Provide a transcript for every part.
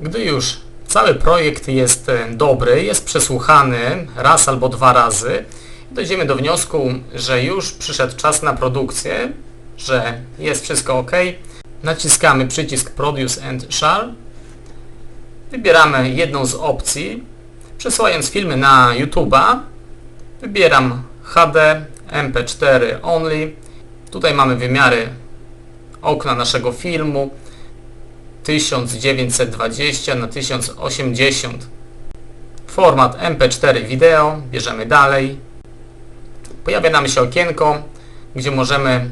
Gdy już cały projekt jest e, dobry, jest przesłuchany raz albo dwa razy, dojdziemy do wniosku, że już przyszedł czas na produkcję, że jest wszystko ok, naciskamy przycisk Produce and Share, wybieramy jedną z opcji, przesyłając filmy na YouTube'a, wybieram HD, MP4 only, tutaj mamy wymiary okna naszego filmu, 1920 na 1080 format mp4 wideo. Bierzemy dalej. Pojawia nam się okienko gdzie możemy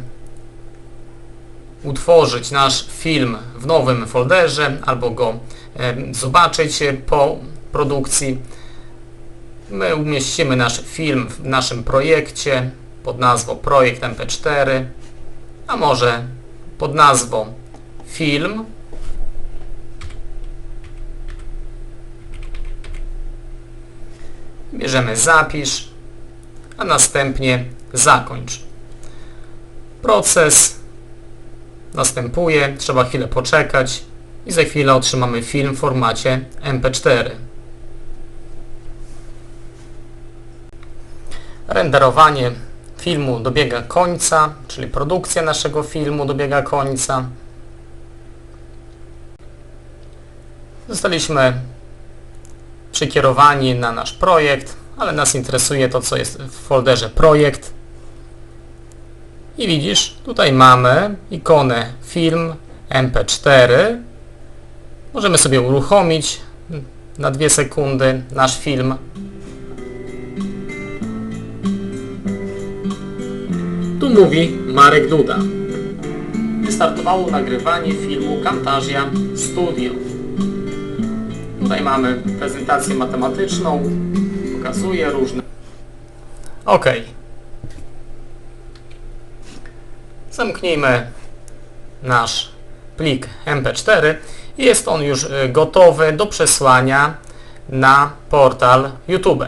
utworzyć nasz film w nowym folderze albo go e, zobaczyć po produkcji. My umieścimy nasz film w naszym projekcie pod nazwą projekt mp4 a może pod nazwą film Bierzemy zapisz, a następnie zakończ. Proces następuje, trzeba chwilę poczekać i za chwilę otrzymamy film w formacie MP4. Renderowanie filmu dobiega końca, czyli produkcja naszego filmu dobiega końca. Zostaliśmy przekierowani na nasz projekt, ale nas interesuje to, co jest w folderze projekt. I widzisz, tutaj mamy ikonę film mp4. Możemy sobie uruchomić na dwie sekundy nasz film. Tu mówi Marek Duda. Wystartowało nagrywanie filmu Camtasia Studio. Tutaj mamy prezentację matematyczną, pokazuje różne... Ok. Zamknijmy nasz plik mp4 i jest on już y, gotowy do przesłania na portal YouTube.